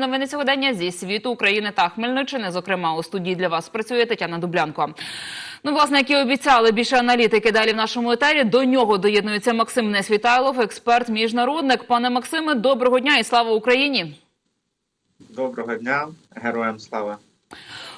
Новини сьогодення зі світу України та Хмельниччини. Зокрема, у студії для вас працює Тетяна Дублянко. Ну, власне, як і обіцяли, більше аналітики далі в нашому етері. До нього доєднується Максим Несвітайлов, експерт, міжнародник. Пане Максиме, доброго дня і слава Україні. Доброго дня, героям слава.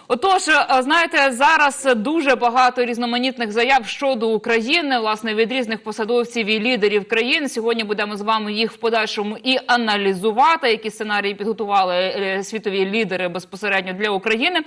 Отож, е, знаєте, зараз дуже багато різноманітних заяв щодо України, власне, від різних посадовців і лідерів країн. Сьогодні будемо з вами їх в подальшому і аналізувати, які сценарії підготували е, світові лідери безпосередньо для України.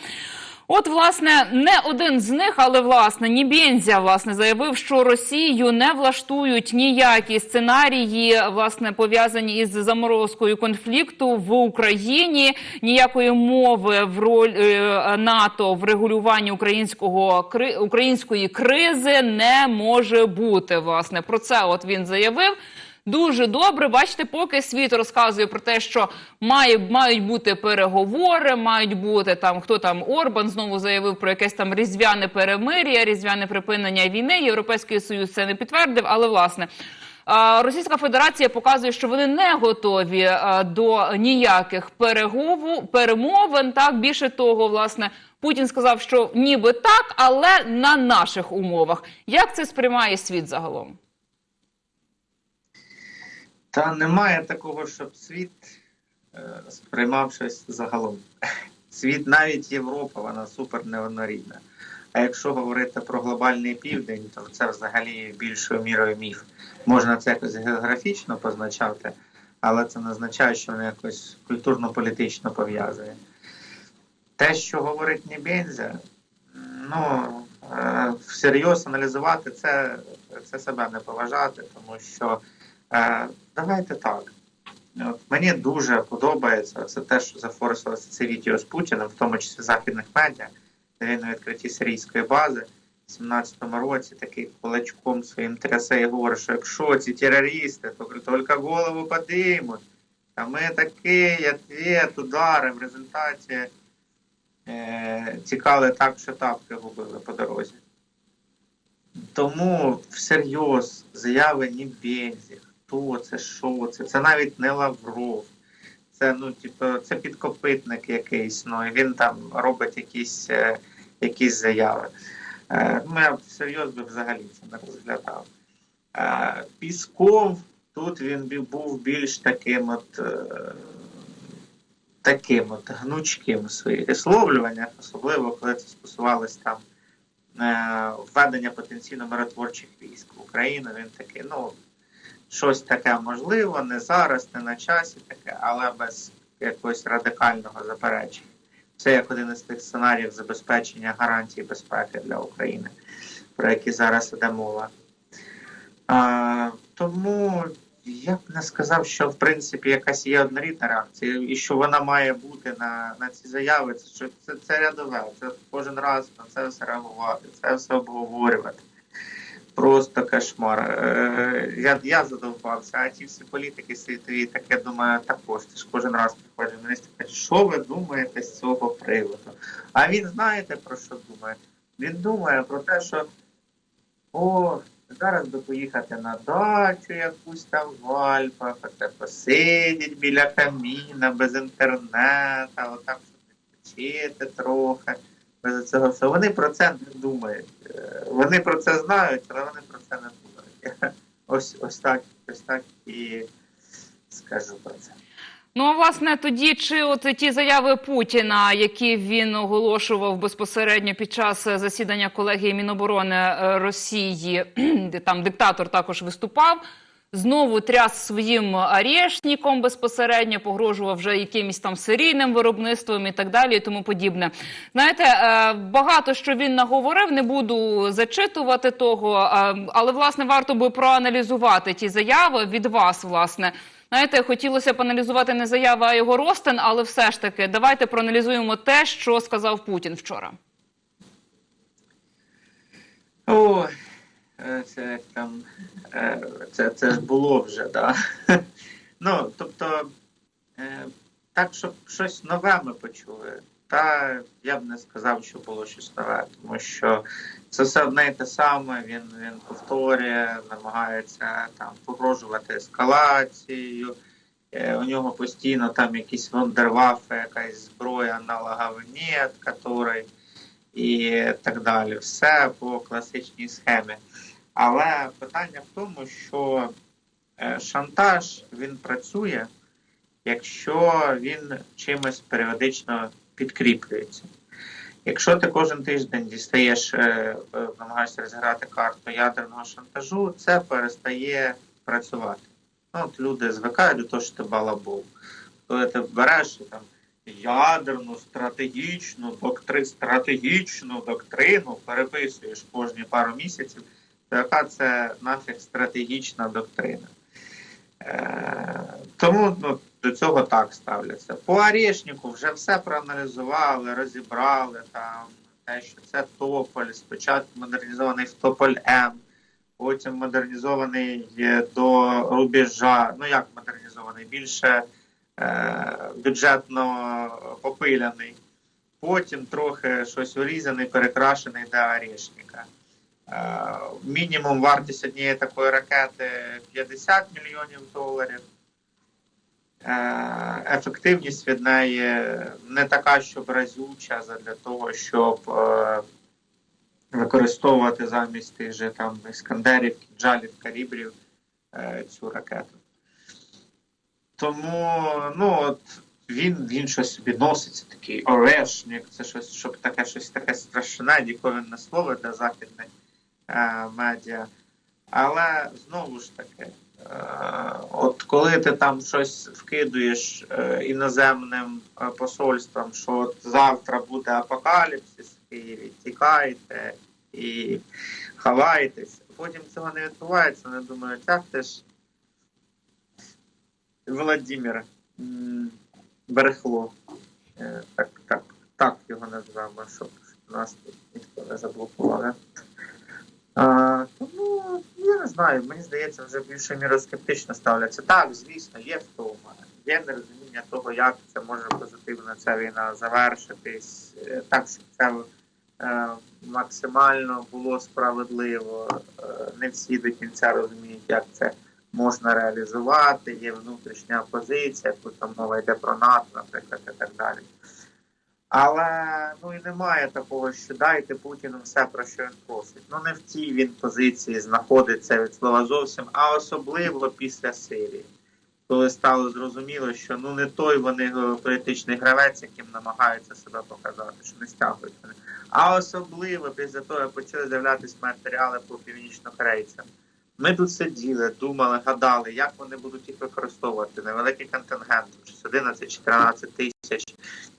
От, власне, не один з них, але власне Нібензя власне заявив, що Росію не влаштують ніякі сценарії, власне, пов'язані із заморозкою конфлікту в Україні. Ніякої мови в роль е, НАТО в регулюванні українського кри- української кризи не може бути. Власне, про це от він заявив. Дуже добре, бачите, поки світ розказує про те, що має, мають бути переговори, мають бути там хто там Орбан знову заявив про якесь там різдвяне перемир'я, різдвяне припинення війни. Європейський союз це не підтвердив, але власне. Російська Федерація показує, що вони не готові до ніяких перегову, перемовин. Так більше того, власне, Путін сказав, що ніби так, але на наших умовах. Як це сприймає світ загалом? Та немає такого, щоб світ е, сприймав щось загалом. Світ, навіть Європа, вона супер неоднорідна. А якщо говорити про глобальний південь, то це взагалі більшою мірою міф. Можна це якось географічно позначати, але це не означає, що воно якось культурно-політично пов'язує. Те, що говорить Нібензя, ну е, всерйоз аналізувати це, це себе не поважати, тому що. Давайте так. От, мені дуже подобається це те, що зафорсилося це відео з Путіним, в тому числі західних медіа, де він на відкритті сирійської бази в 17-му році такий кулачком своїм трясе і говорить, що якщо ці терористи, то тільки голову подимуть, а ми такий ответ, удари в результаті е, тікали так, що тапки губили по дорозі. Тому всерйоз заяви ні Бензі, хто це, що це, це навіть не Лавров. Це ну, типу, це підкопитник якийсь, ну і він там робить якісь, е, якісь заяви. Е, ну, всерйоз би взагалі це не розглядав. Е, Пісков тут він був більш таким от. Е, Таким от гнучким в своїх висловлюваннях, особливо коли це стосувалось там введення потенційно миротворчих військ в Україну. Він такий, ну щось таке можливо, не зараз, не на часі таке, але без якогось радикального заперечення. Це як один із тих сценаріїв забезпечення гарантій безпеки для України, про які зараз іде мова. А, тому я б не сказав, що в принципі якась є однорідна реакція, і що вона має бути на, на ці заяви. Це що це, це рядове. Це кожен раз на це все реагувати, це все обговорювати. Просто кошмар. Е, я, я задовбався, а ті всі політики світові, так я думаю, також ти ж кожен раз приходить міністр каже, що ви думаєте з цього приводу? А він знаєте про що думає? Він думає про те, що о, зараз би поїхати на дачу якусь там в Альпах, посидіть біля каміна, без інтернету, отак щоб відпочити трохи. Без цього всього. Вони про це не думають. Вони про це знають, але вони про це не думають. Ось ось так, ось так і скажу про це. Ну, а власне, тоді чи от ті заяви Путіна, які він оголошував безпосередньо під час засідання колегії Міноборони е, Росії, де там диктатор також виступав, знову тряс своїм арешником безпосередньо, погрожував вже якимось там серійним виробництвом і так далі, і тому подібне. Знаєте, е, багато що він наговорив, не буду зачитувати того, е, але власне варто би проаналізувати ті заяви від вас, власне. Знаєте, хотілося б аналізувати не заяви, а його ростин, але все ж таки, давайте проаналізуємо те, що сказав Путін вчора. Ой, це там е, це, це ж було вже, да. Ну, тобто, е, так, щоб щось нове ми почули, та я б не сказав, що було щось нове, тому що це все одне і те саме. Він він повторює, намагається там погрожувати ескалацією Е, У нього постійно там якісь вундерваффи, якась зброя аналогова которой і так далі. Все по класичній схемі. Але питання в тому, що е, шантаж він працює, якщо він чимось періодично підкріплюється. Якщо ти кожен тиждень дістаєш, е, е, намагаєшся розіграти карту ядерного шантажу, це перестає працювати. Ну, от люди звикають до того, що ти балабол. Коли ти береш там ядерну стратегічну доктри, стратегічну доктрину переписуєш кожні пару місяців, яка це нафіг стратегічна доктрина? Е, тому ну, до цього так ставляться. По Орешнику вже все проаналізували, розібрали там те, що це Тополь, спочатку модернізований в Тополь М, потім модернізований до рубежа. Ну як модернізований? Більше е, бюджетно попиляний. Потім трохи щось урізаний, перекрашений до Орешника. Е, Мінімум вартість однієї такої ракети 50 мільйонів доларів. Е, Ефективність від неї не така, щоб разюча для того, щоб е, використовувати замість тих же там іскандерів, кінжалів, калібрів цю ракету. Тому ну, от, він, він щось собі носить, такий орешник, це щось, щоб таке щось таке страшне, діковинне слово для західних медіа. Але знову ж таки, е, от коли ти там щось вкидуєш е, іноземним е, посольствам, що от завтра буде апокаліпсис Києві, тікайте і ховайтесь, потім цього не відбувається, вони думають, як ти ж Володимир Берехло. Так, так, так його назвемо, щоб нас тут ніхто не заблокував. Тому я не знаю, мені здається, вже більше міроскептично ставляться. Так, звісно, є втома, є нерозуміння того, як це може позитивно ця війна завершитись, е, так, щоб це е, максимально було справедливо. Е, не всі до кінця розуміють, як це можна реалізувати, є внутрішня позиція, тут там мова йде про НАТО, наприклад, і так далі. Але ну і немає такого, що дайте Путіну все, про що він просить. Ну не в тій він позиції знаходиться від слова зовсім, а особливо після Сирії, коли стало зрозуміло, що ну не той вони е, політичний гравець, яким намагаються себе показати, що не стягують вони. А особливо після того, як почали з'являтися матеріали по північнокорейцям. Ми тут сиділи, думали, гадали, як вони будуть їх використовувати. Невеликий контингент, щось 11-14 тисяч.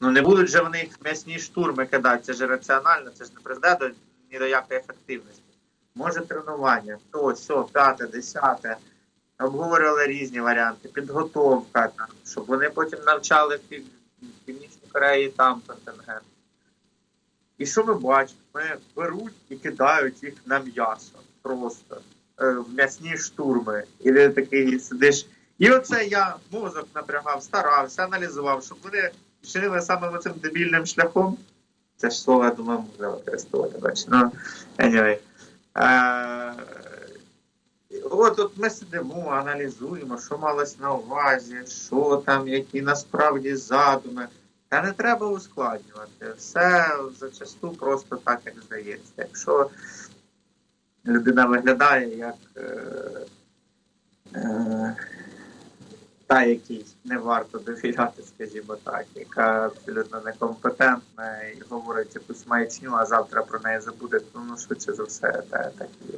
Ну не будуть же в м'ясні штурми кидати. Це ж раціонально, це ж не призведе до ні до якої ефективності. Може тренування, то, сьо, п'яте, десяте. Обговорювали різні варіанти, підготовка, там, щоб вони потім навчали в Пів- Північній Кореї там контингент. І що ми бачимо? Ми беруть і кидають їх на м'ясо просто е, в м'ясні штурми. І ти такий сидиш. І оце я мозок напрягав, старався, аналізував, щоб вони йшли саме цим дебільним шляхом. Це ж слово, я думаю, можна використовувати, бачиш. Ну, anyway. Е, От, от ми сидимо, аналізуємо, що малось на увазі, що там, які насправді задуми. Та не треба ускладнювати. Все зачасту просто так, як здається. Якщо людина виглядає як е, е, та, якій не варто довіряти, скажімо так, яка абсолютно некомпетентна і говорить якусь маячню, а завтра про неї забуде, тому швидше за все, та, так і.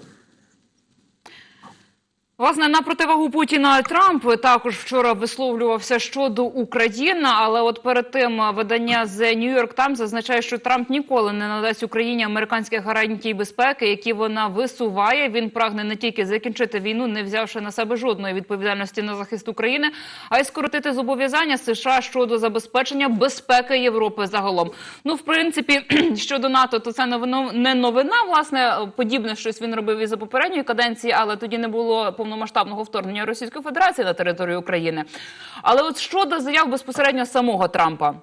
Власне, на противагу Путіна Трамп також вчора висловлювався щодо України. Але от перед тим видання The New York Times зазначає, що Трамп ніколи не надасть Україні американських гарантій безпеки, які вона висуває. Він прагне не тільки закінчити війну, не взявши на себе жодної відповідальності на захист України, а й скоротити зобов'язання США щодо забезпечення безпеки Європи загалом. Ну, в принципі, щодо НАТО, то це не новина. Власне, подібне щось він робив і за попередньої каденції, але тоді не було повномасштабного вторгнення Російської Федерації на територію України. Але от щодо заяв безпосередньо самого Трампа.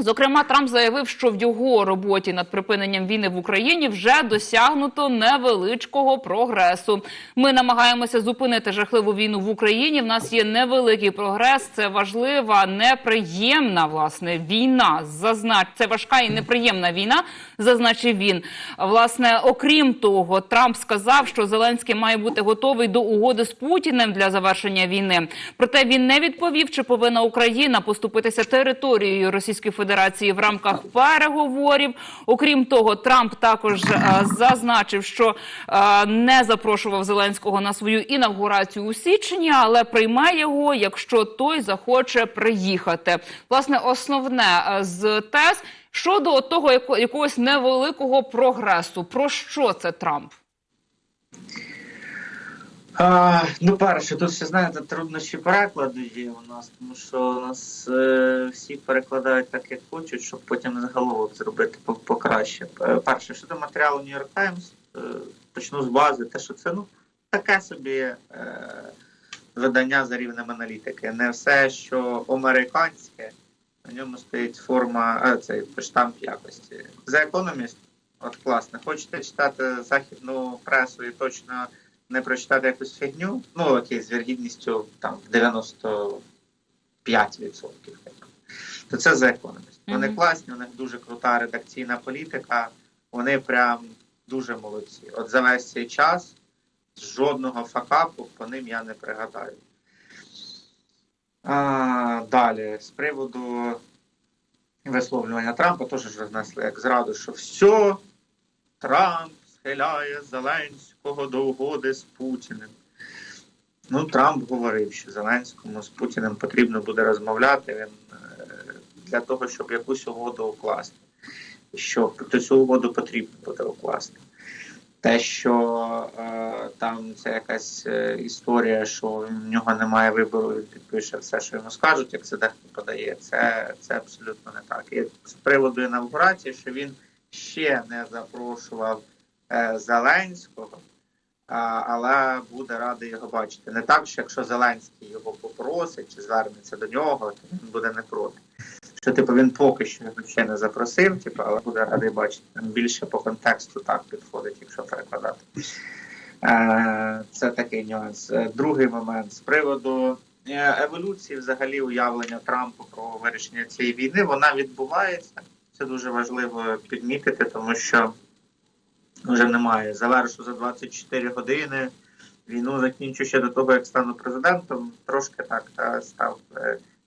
Зокрема, Трамп заявив, що в його роботі над припиненням війни в Україні вже досягнуто невеличкого прогресу. Ми намагаємося зупинити жахливу війну в Україні. В нас є невеликий прогрес. Це важлива, неприємна власне війна. Зазнач це важка і неприємна війна. Зазначив він. Власне, окрім того, Трамп сказав, що Зеленський має бути готовий до угоди з Путіним для завершення війни. Проте він не відповів, чи повинна Україна поступитися територією Російської Федерації в рамках переговорів. Окрім того, Трамп також е, зазначив, що е, не запрошував Зеленського на свою інавгурацію у січні, але прийме його, якщо той захоче приїхати. Власне, основне е, з тез щодо того, яко- якогось невеликого прогресу. Про що це Трамп? А, ну, перше, тут ще знаєте, труднощі перекладу є у нас, тому що у нас е, перекладають так, як хочуть, щоб потім заголовок зробити покраще. Е, Перше, щодо матеріалу New York Times, е, почну з бази, те, що це ну таке собі е, видання за рівнем аналітики. Не все, що американське, на ньому стоїть форма, а, цей штамп якості. The Economist, от класно. Хочете читати західну пресу і точно не прочитати якусь фігню, ну окей, з віргідністю там в 95%, то це за економіст. Вони класні, у них дуже крута редакційна політика, вони прям дуже молодці. От за весь цей час жодного факапу по ним я не пригадаю. А, далі, з приводу висловлювання Трампа, теж ж рознесли як зраду, що все, Трамп схиляє Зеленського до угоди з Путіним. Ну, Трамп говорив, що Зеленському з Путіним потрібно буде розмовляти він, для того, щоб якусь угоду укласти. Що то цю угоду потрібно буде укласти. Те, що е, там це якась е, історія, що в нього немає вибору, він підпише все, що йому скажуть, як це дехто подає, це, це абсолютно не так. І з приводу інавгурації, що він ще не запрошував е, Зеленського, але буде радий його бачити. Не так, що якщо Зеленський його попросить чи звернеться до нього, то він буде не проти. Що типу він поки що ще не запросив, типу, але буде радий бачити. Там більше по контексту так підходить, якщо перекладати. Е, це такий нюанс. Е, Другий момент з приводу е, еволюції, взагалі, уявлення Трампа про вирішення цієї війни, вона відбувається. Це дуже важливо підмітити, тому що вже немає. Завершу за 24 години. Війну закінчу ще до того, як стану президентом. Трошки так та, став,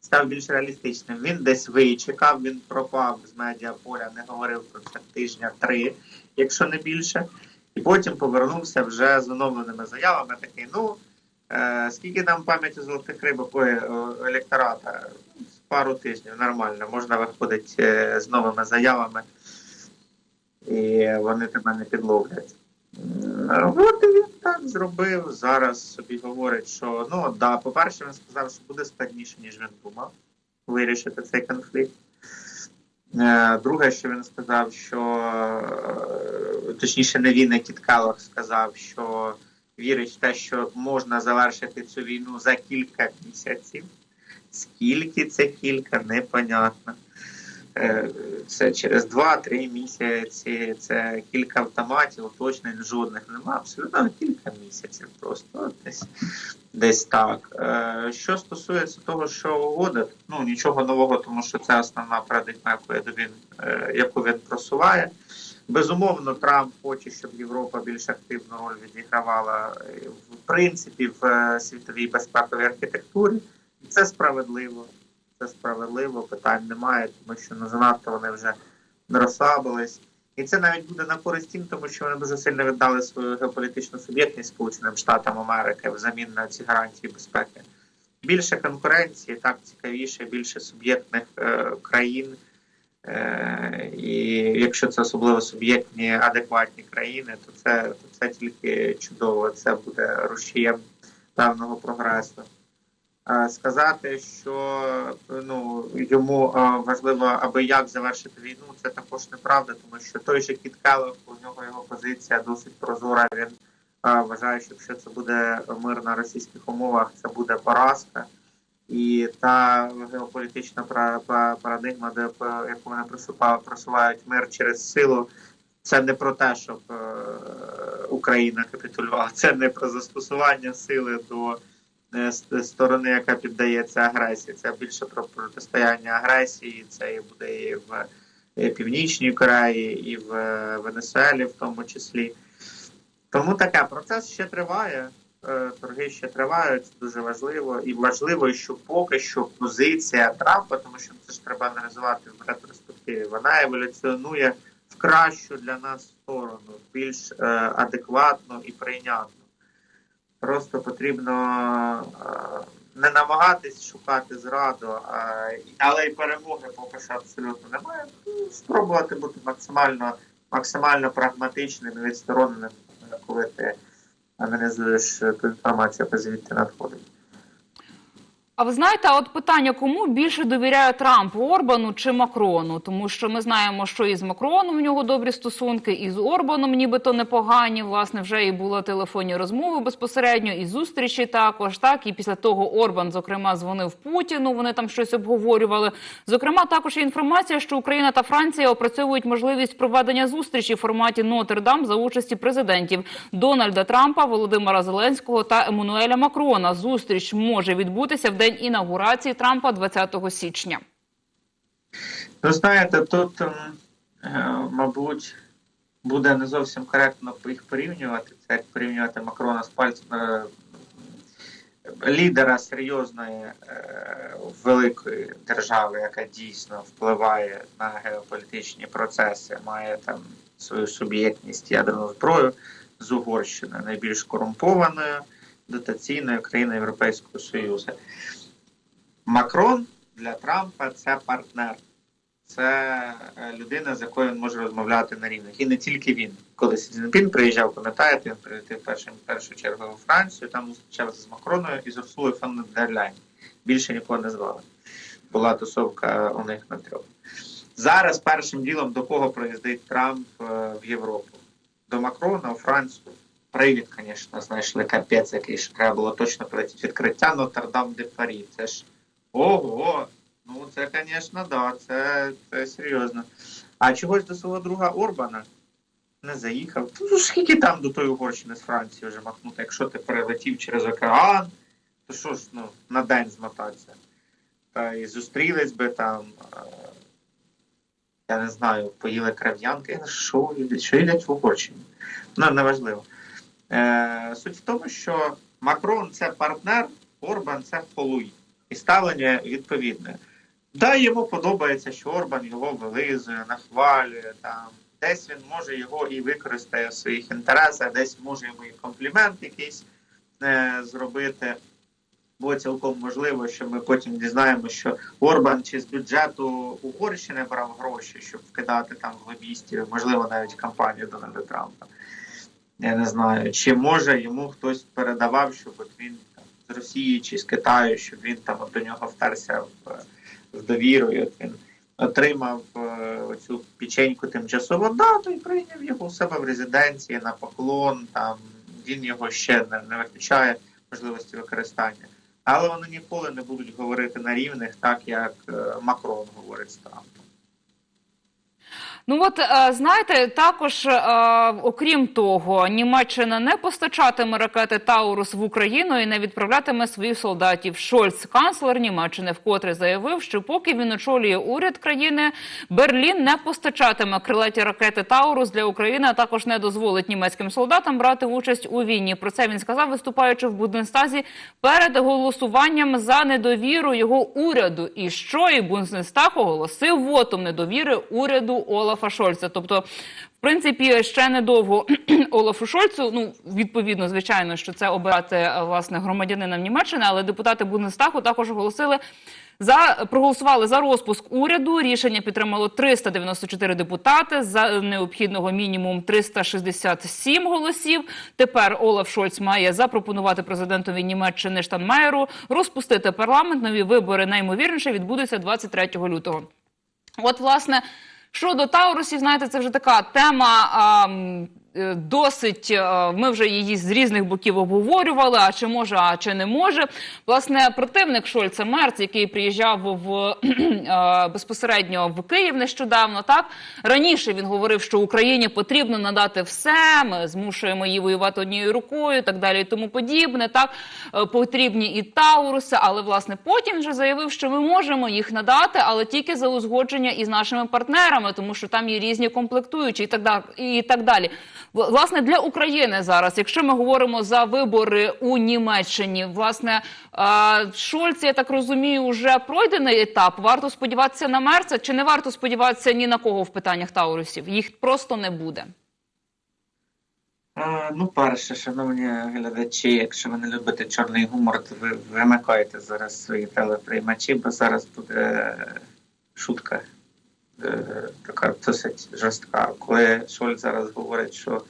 став більш реалістичним. Він десь вичекав, він пропав з медіаполя, не говорив про це тижня три, якщо не більше. І потім повернувся вже з оновленими заявами. Такий, ну е, скільки нам пам'яті золотих рибок електората? Пару тижнів нормально, можна виходити е, з новими заявами, і вони тебе не підловлять. От він так зробив. Зараз собі говорить, що ну да, по-перше, він сказав, що буде складніше, ніж він думав вирішити цей конфлікт. Е, Друге, що він сказав, що е, точніше, не він, а Кіт Келлог сказав, що вірить в те, що можна завершити цю війну за кілька місяців. Скільки це кілька, непонятно. Е, Це через 2-3 місяці, це кілька автоматів, уточнень жодних немає. Абсолютно кілька місяців просто десь, десь так. Е, Що стосується того, що угода, ну нічого нового, тому що це основна парадигма, яку він, е, яку він просуває. Безумовно, Трамп хоче, щоб Європа більш активну роль відігравала в принципі в світовій безпековій архітектурі. І це справедливо. Це справедливо, питань немає, тому що ну, занадто вони вже розслабились. І це навіть буде на користь тим, тому що вони дуже сильно віддали свою геополітичну суб'єктність Сполученим Штатам Америки взамін на ці гарантії безпеки. Більше конкуренції, так цікавіше, більше суб'єктних е, країн. Е, і якщо це особливо суб'єктні адекватні країни, то це, то це тільки чудово. Це буде рушієм певного прогресу. Е, Сказати, що ну йому е, важливо, аби як завершити війну, це також неправда, тому що той же Кіт Келлог, у нього його позиція досить прозора. Він е, вважає, що якщо це буде мир на російських умовах, це буде поразка. І та геополітична пара- пара- парадигма, де яку вони просувають мир через силу, це не про те, щоб е, Україна капітулювала. Це не про застосування сили до е, сторони, яка піддається агресії. Це більше про протистояння агресії. Це і буде і в е, Північній Кореї, і в е, Венесуелі, в тому числі. Тому таке процес ще триває. е, Торги ще тривають, дуже важливо. І важливо, що поки що позиція Трампа, тому що це ж треба аналізувати в ретроспективі, вона еволюціонує в кращу для нас сторону, більш е, адекватно і прийнятно. Просто потрібно е, не намагатись шукати зраду, але й перемоги поки що абсолютно немає. Ну, Спробувати бути максимально, максимально прагматичним і відстороненим, коли ти аналізуєш ту інформацію, яка звідти надходить. А ви знаєте, от питання, кому більше довіряє Трамп Орбану чи Макрону? Тому що ми знаємо, що і з Макроном в нього добрі стосунки, і з Орбаном нібито непогані. Власне, вже і були телефонні розмови безпосередньо, і зустрічі також. Так і після того Орбан, зокрема, дзвонив Путіну. Вони там щось обговорювали. Зокрема, також є інформація, що Україна та Франція опрацьовують можливість проведення зустрічі в форматі Нотр-Дам за участі президентів Дональда Трампа, Володимира Зеленського та Еммануеля Макрона. Зустріч може відбутися в день інаугурації Трампа 20 січня. Ну, знаєте, тут, ем, е, мабуть, буде не зовсім коректно їх порівнювати. Це як порівнювати Макрона з пальцем е, лідера серйозної е, великої держави, яка дійсно впливає на геополітичні процеси, має там свою суб'єктність ядерну зброю з Угорщини, найбільш корумпованою дотаційною країною Європейського Союзу. Макрон для Трампа це партнер. Це е, людина, з якою він може розмовляти на рівних. І не тільки він. Коли Сі Цзіньпін приїжджав, пам'ятаєте, він прилетів першим, першу чергу у Францію, там зустрічався з Макроною і з Урсулою фон Дерляйн. Більше нікого не звали. Була тусовка у них на трьох. Зараз першим ділом до кого приїздить Трамп е, в Європу? До Макрона, у Францію. Привід, звісно, знайшли капець, який ще треба було точно прилетіти. Відкриття Нотр-Дам де Парі. Це ж ого! Ну, це, звісно, да, це, це серйозно. А чогось до свого друга Орбана не заїхав. Ну, скільки там до тої Угорщини з Франції вже махнути? Якщо ти перелетів через океан, то що ж ну, на день змотатися? Та і зустрілись би там, е, я не знаю, поїли крав'янки. Що, їдять? що їдять в Угорщині? Ну, неважливо. Е, суть в тому, що Макрон це партнер, Орбан це холуй. І ставлення відповідне. Да, йому подобається, що Орбан його вилизує, нахвалює там. Десь він може його і використає в своїх інтересах, десь може йому і комплімент якийсь е, зробити. Бо цілком можливо, що ми потім дізнаємося, що Орбан чи з бюджету Угорщини брав гроші, щоб вкидати там в лобістів, можливо, навіть кампанію Дональда Трампа. Я не знаю, чи може йому хтось передавав, щоб от він з Росії чи з Китаю, щоб він там до нього втерся в, в довіру, і от він отримав е, оцю печеньку тимчасово дату і прийняв його у себе в резиденції на поклон. Там він його ще не, не виключає можливості використання. Але вони ніколи не будуть говорити на рівних, так як е, Макрон говорить з Трампом. Ну от е, знаєте, також е, окрім того, Німеччина не постачатиме ракети Таурус в Україну і не відправлятиме своїх солдатів. Шольц, канцлер Німеччини, вкотре заявив, що поки він очолює уряд країни, Берлін не постачатиме крилеті ракети Таурус для України, а також не дозволить німецьким солдатам брати участь у війні. Про це він сказав, виступаючи в Бундестазі перед голосуванням за недовіру його уряду. І що і Бундестаг оголосив вотом недовіри уряду Олафа Шольца. Тобто, в принципі, ще недовго Олафу Шольцу. Ну відповідно, звичайно, що це обирати е, власне громадянином Німеччини, але депутати Бундестагу також оголосили. За проголосували за розпуск уряду. Рішення підтримало 394 депутати. За необхідного мінімум 367 голосів. Тепер Олаф Шольц має запропонувати президентові Німеччини Штанмаєру розпустити парламент. Нові вибори наймовірніше відбудуться 23 лютого. От, власне, щодо Таурусів, знаєте, це вже така тема. А, досить е, ми вже її з різних боків обговорювали. А чи може, а чи не може. Власне, противник Шольца Мерц, який приїжджав в е, безпосередньо в Київ нещодавно, так раніше він говорив, що Україні потрібно надати все. Ми змушуємо її воювати однією рукою, так далі і тому подібне. Так Е, потрібні і Тауруси, але власне потім вже заявив, що ми можемо їх надати, але тільки за узгодження із нашими партнерами, тому що там є різні комплектуючі і так далі. І так далі. Власне, для України зараз, якщо ми говоримо за вибори у Німеччині, власне Шольц, я так розумію, вже пройдений етап. Варто сподіватися на Мерца, чи не варто сподіватися ні на кого в питаннях Таурусів? Їх просто не буде. Ну, перше, шановні глядачі, якщо ви не любите чорний гумор, то ви вимикаєте зараз свої телеприймачі, бо зараз буде шутка е, така досить жорстка. Коли Шольц зараз говорить, що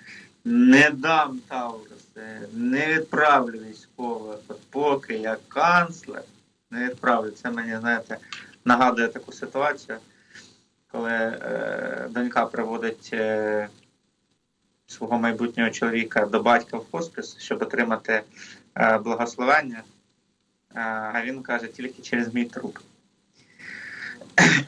не дам Тауруси, не відправлю військових, от поки я канцлер, не відправлю. Це мені, знаєте, нагадує таку ситуацію, коли е, донька приводить. Е, свого майбутнього чоловіка до батька в хоспис, щоб отримати е, благословення. Е, а він каже тільки через мій труп. Е,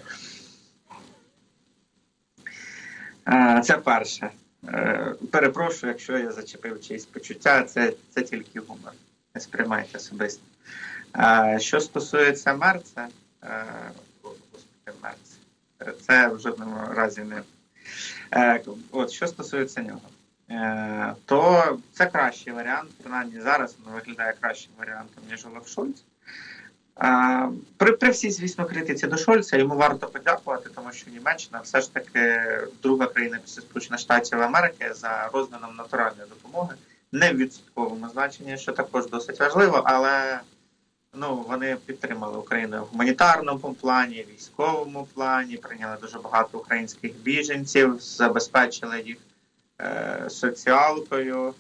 це перше. Е, перепрошую, якщо я зачепив чиїсь почуття, це, це тільки гумор. Не сприймайте особисто. Що стосується Мерца, е, господи, Мерц, це в жодному разі не. Е, От що стосується нього, то це кращий варіант. Принаймні зараз він виглядає кращим варіантом, ніж Олаф Шольц. При, при всій, звісно, критиці до Шольца йому варто подякувати, тому що Німеччина все ж таки друга країна після Сполучених Штатів Америки за розміном натуральної допомоги, не в відсотковому значенні, що також досить важливо, але ну, вони підтримали Україну в гуманітарному плані, військовому плані, прийняли дуже багато українських біженців, забезпечили їх е, соціалкою,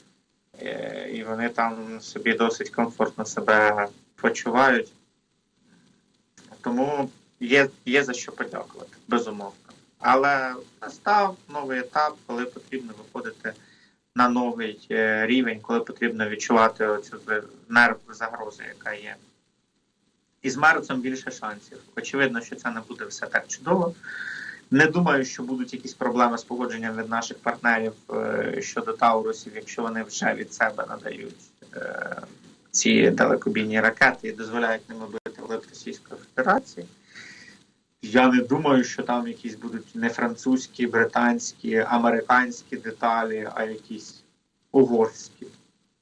е, і вони там собі досить комфортно себе почувають. Тому є, є за що подякувати, безумовно. Але настав новий етап, коли потрібно виходити на новий е, рівень, коли потрібно відчувати оцю нерв загрози, яка є. І з Мерцем більше шансів. Очевидно, що це не буде все так чудово. Не думаю, що будуть якісь проблеми з погодженням від наших партнерів е, щодо Таурусів, якщо вони вже від себе надають е, ці далекобійні ракети і дозволяють ними бити глиб Російської Федерації. Я не думаю, що там якісь будуть не французькі, британські, американські деталі, а якісь угорські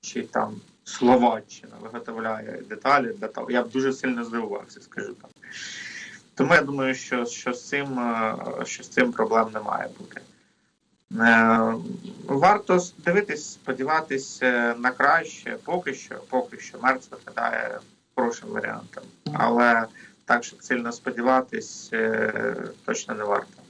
чи там Словаччина виготовляє деталі для того. Я б дуже сильно здивувався, скажу так. Тому я думаю, що, що, з, цим, е, що з цим проблем не має бути. Е, Варто дивитись, сподіватись е, на краще. Поки що, поки що, Мерц виглядає хорошим варіантом. Але так, щоб сильно сподіватись, е, точно не варто.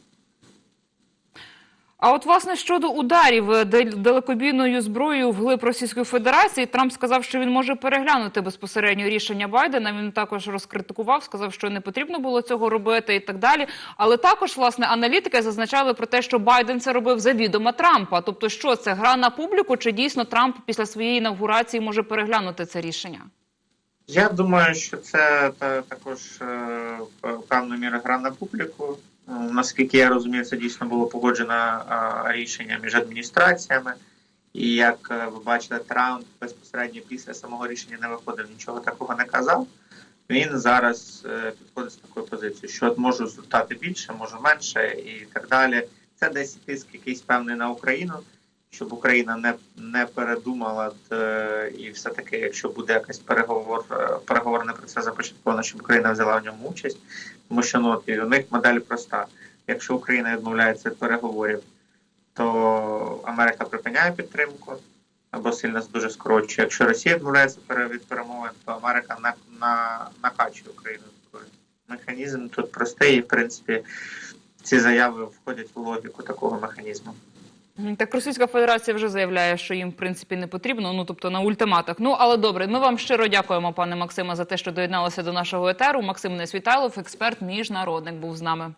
А от власне щодо ударів е, далекобійною зброєю в глиб Російської Федерації, Трамп сказав, що він може переглянути безпосередньо рішення Байдена. Він також розкритикував, сказав, що не потрібно було цього робити і так далі. Але також власне аналітики зазначали про те, що Байден це робив завідомо Трампа. Тобто, що це гра на публіку, чи дійсно Трамп після своєї інавгурації може переглянути це рішення? Я думаю, що це та, також е, певною мірою гра на публіку. Е, Наскільки я розумію, це дійсно було погоджено е, рішення між адміністраціями. І як ви бачите, Трамп безпосередньо після самого рішення не виходив, нічого такого не казав. Він зараз підходить з такою позицією, що от можу дати більше, можу менше і так далі. Це десь тиск якийсь певний на Україну, щоб Україна не, не передумала е, і все-таки, якщо буде якийсь переговор, е, переговорний процес започатковано, щоб Україна взяла в ньому участь, тому що ну, у них модель проста. Якщо Україна відмовляється від переговорів, то Америка припиняє підтримку або сильно дуже скорочує. Якщо Росія відмовляється від перемовин, то Америка на, на, накачує Україну. Механізм тут простий, і в принципі ці заяви входять в логіку такого механізму. Так Російська Федерація вже заявляє, що їм в принципі не потрібно. Ну тобто на ультиматах. Ну але добре, ми вам щиро дякуємо, пане Максиме, за те, що доєдналися до нашого етеру. Максим Несвітайлов, експерт міжнародник, був з нами.